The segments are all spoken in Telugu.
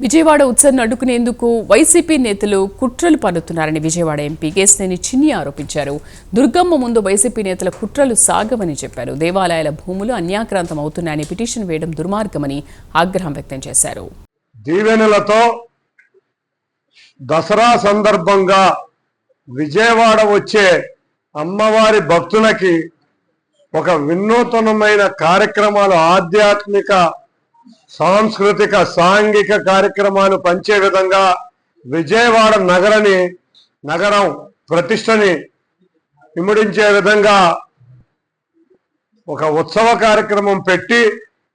విజయవాడ ఉత్సవం అడ్డుకునేందుకు వైసీపీ నేతలు కుట్రలు పన్నుతున్నారని విజయవాడ ఎంపీ కేసినేని చిన్ని ఆరోపించారు. దుర్గమ్మ ముందు వైసీపీ నేతల కుట్రలు సాగవని చెప్పారు. దేవాలయాల భూములు అన్యాక్రాంతం అవుతున్నాయని పిటిషన్ వేయడం దుర్మార్గమని ఆగ్రహం వ్యక్తం చేశారు. దీవెనలతో దసరా సందర్భంగా విజయవాడ వచ్చే అమ్మవారి భక్తులకి ఒక వినూతనమైన కార్యక్రమాలు ఆధ్యాత్మిక సాంస్కృతిక సాంఘిక కార్యక్రమాలు పంచే విధంగా విజయవాడ నగరని నగరం ప్రతిష్టని ఇముడించే విధంగా ఒక ఉత్సవ కార్యక్రమం పెట్టి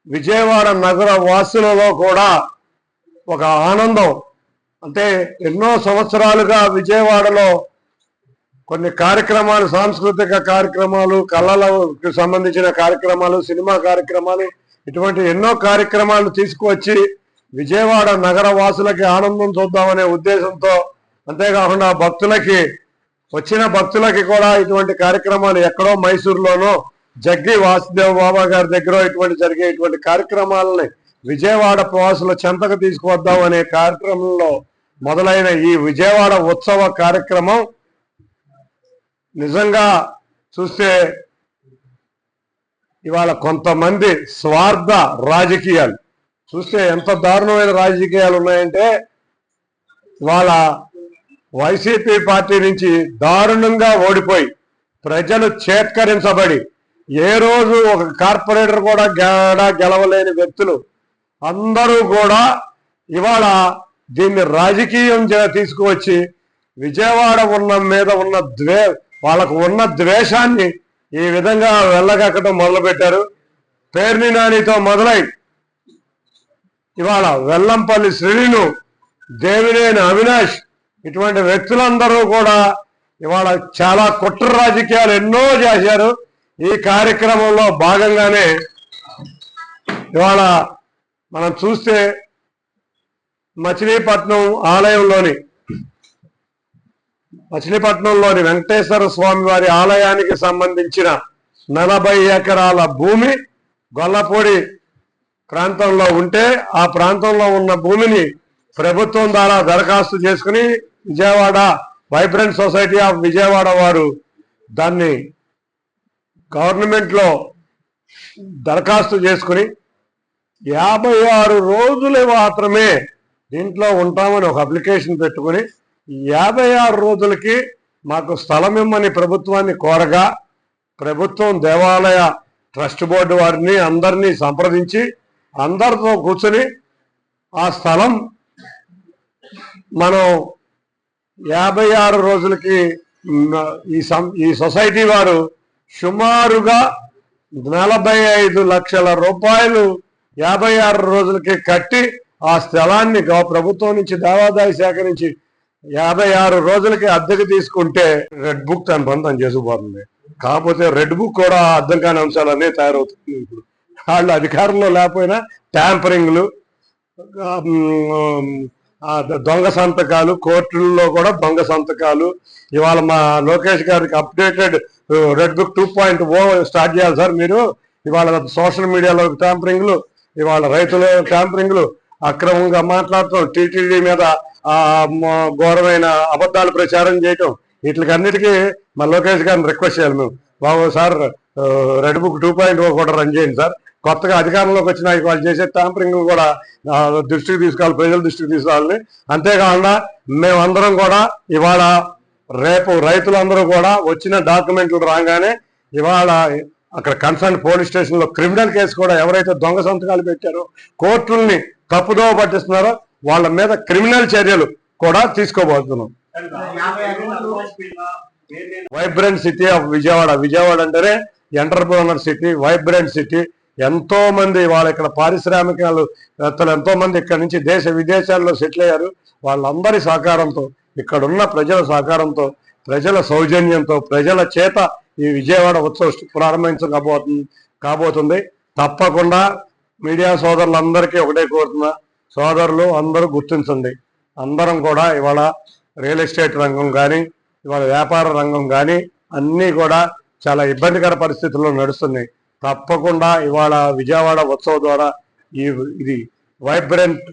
విజయవాడ నగర వాసులలో కూడా ఒక ఆనందం. అంటే ఎన్నో సంవత్సరాలుగా విజయవాడలో కొన్ని కార్యక్రమాలు సాంస్కృతిక కార్యక్రమాలు కళలకు సంబంధించిన కార్యక్రమాలు సినిమా కార్యక్రమాలు ఇటువంటి ఎన్నో కార్యక్రమాలు తీసుకువచ్చి విజయవాడ నగర వాసులకి ఆనందం చూద్దామనే ఉద్దేశంతో అంతేకాకుండా భక్తులకి వచ్చిన భక్తులకి కూడా ఇటువంటి కార్యక్రమాలు ఎక్కడో మైసూరులోనో జగ్గి వాసుదేవ్ బాబా గారి దగ్గర ఇటువంటి జరిగే ఇటువంటి కార్యక్రమాలని విజయవాడ ప్రవాసుల చెంతకు తీసుకువద్దాం అనే కార్యక్రమంలో మొదలైన ఈ విజయవాడ ఉత్సవ కార్యక్రమం నిజంగా చూస్తే ఇవాళ కొంతమంది స్వార్థ రాజకీయాలు. చూస్తే ఎంత దారుణమైన రాజకీయాలు ఉన్నాయంటే ఇవాళ వైసీపీ పార్టీ నుంచి దారుణంగా ఓడిపోయి ప్రజలు చేత్కరించబడి ఏ రోజు ఒక కార్పొరేటర్ కూడా గెడ గెలవలేని వ్యక్తులు అందరూ కూడా ఇవాళ దీన్ని రాజకీయం తీసుకువచ్చి విజయవాడ ఉన్న మీద ఉన్న ద్వే వాళ్ళకు ఉన్న ద్వేషాన్ని ఈ విధంగా వెళ్ళగక్కడం మొదలుపెట్టారు. పేర్ని నానితో మొదలై ఇవాళ వెల్లంపల్లి శ్రీను దేవినేని అవినాష్ ఇటువంటి వ్యక్తులందరూ కూడా ఇవాళ చాలా కుట్ర రాజకీయాలు ఎన్నో చేశారు. ఈ కార్యక్రమంలో భాగంగానే ఇవాళ మనం చూస్తే మచిలీపట్నం ఆలయంలోని మచిలీపట్నంలోని వెంకటేశ్వర స్వామి వారి ఆలయానికి సంబంధించిన నలభై ఎకరాల భూమి గొల్లపూడి ప్రాంతంలో ఉంటే ఆ ప్రాంతంలో ఉన్న భూమిని ప్రభుత్వం ద్వారా దరఖాస్తు చేసుకుని Vijayawada vibrant society of Vijayawada వారు దాన్ని గవర్నమెంట్లో దరఖాస్తు చేసుకుని యాభై ఆరు రోజులు మాత్రమే దీంట్లో ఉంటామని ఒక అప్లికేషన్ పెట్టుకుని యాభై ఆరు రోజులకి మాకు స్థలం ఇమ్మని ప్రభుత్వాన్ని కోరగా ప్రభుత్వం దేవాలయ ట్రస్ట్ బోర్డు వారిని అందరినీ సంప్రదించి అందరితో కూర్చొని ఆ స్థలం మనం యాభై ఆరు రోజులకి ఈ సం ఈ సొసైటీ వారు సుమారుగా నలభై ఐదు లక్షల రూపాయలు యాభై ఆరు రోజులకి కట్టి ఆ స్థలాన్ని ప్రభుత్వం నుంచి దేవాదాయ శాఖ నుంచి యాభై ఆరు రోజులకి అద్దెకు తీసుకుంటే రెడ్ బుక్ తన పని తను చేసుకుపోతుంది. కాకపోతే రెడ్ బుక్ కూడా అర్థం కాని అంశాలనే తయారవుతుంది ఇప్పుడు. వాళ్ళు అధికారంలో లేకపోయినా ట్యాంపరింగ్లు దొంగ సంతకాలు కోర్టుల్లో కూడా దొంగ సంతకాలు. ఇవాళ మా లోకేష్ గారికి updated red book two point O start చేయాలి సార్ మీరు. ఇవాళ సోషల్ మీడియాలో ట్యాంపరింగ్లు ఇవాళ రైతుల ట్యాంపరింగ్లు అక్రమంగా మాట్లాడటం టీటీడీ మీద ఘోరమైన అబద్ధాలు ప్రచారం చేయటం వీటికన్నిటికీ మా లోకేష్ గారిని రిక్వెస్ట్ చేయాలి మేము. Babu sir red book two point O కూడా రన్ చేయండి సార్. కొత్తగా అధికారంలోకి వచ్చిన వాళ్ళు చేసే ట్యాంపరింగ్ కూడా దృష్టికి తీసుకోవాలి ప్రజల దృష్టికి తీసుకోవాలని అంతేకాకుండా మేమందరం కూడా ఇవాళ రేపు రైతులందరూ కూడా వచ్చిన డాక్యుమెంట్లు రాగానే ఇవాళ అక్కడ కన్సర్న్ పోలీస్ స్టేషన్లో క్రిమినల్ కేసు కూడా ఎవరైతే దొంగ సంతకాలు పెట్టారో కోర్టుల్ని తప్పుదోవ పట్టిస్తున్నారో వాళ్ళ మీద క్రిమినల్ చర్యలు కూడా తీసుకోబోతున్నాం. Vibrant city of Vijayawada. Vijayawada అంటేనే ఎంటర్ప్రోనర్ సిటీ వైబ్రెంట్ సిటీ ఎంతో మంది వాళ్ళ ఇక్కడ పారిశ్రామికాలు ఎంతో మంది ఇక్కడ నుంచి దేశ విదేశాల్లో సెటిల్ అయ్యారు. వాళ్ళందరి సహకారంతో ఇక్కడ ఉన్న ప్రజల సహకారంతో ప్రజల సౌజన్యంతో ప్రజల చేత ఈ విజయవాడ ఉత్సవం ప్రారంభించబోతుంది కాబోతుంది. తప్పకుండా మీడియా సోదరులందరికీ ఒకటే కోరుతున్నా సోదరులు అందరూ గుర్తించండి. అందరం కూడా ఇవాళ రియల్ ఎస్టేట్ రంగం కానీ ఇవాళ వ్యాపార రంగం కానీ అన్నీ కూడా చాలా ఇబ్బందికర పరిస్థితుల్లో నడుస్తున్నాయి. తప్పకుండా ఇవాళ విజయవాడ ఉత్సవం ద్వారా ఈ ఇది వైబ్రెంట్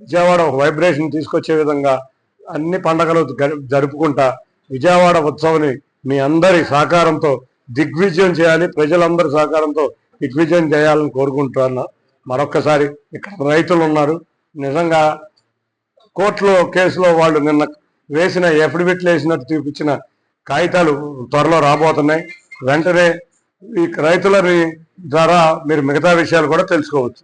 విజయవాడ ఒక వైబ్రేషన్ తీసుకొచ్చే విధంగా అన్ని పండగలు జరుపుకుంటా విజయవాడ ఉత్సవాన్ని మీ అందరి సహకారంతో దిగ్విజయం చేయాలి ప్రజలందరి సహకారంతో దిగ్విజయం చేయాలని కోరుకుంటున్నా. మరొక్కసారి ఇక్కడ రైతులు ఉన్నారు నిజంగా కోర్టులో కేసులో వాళ్ళు నిన్న వేసిన ఎఫిడవిట్లు వేసినట్టు చూపించిన కాగితాలు త్వరలో రాబోతున్నాయి. వెంటనే ఈ రైతుల ద్వారా మీరు మిగతా విషయాలు కూడా తెలుసుకోవచ్చు.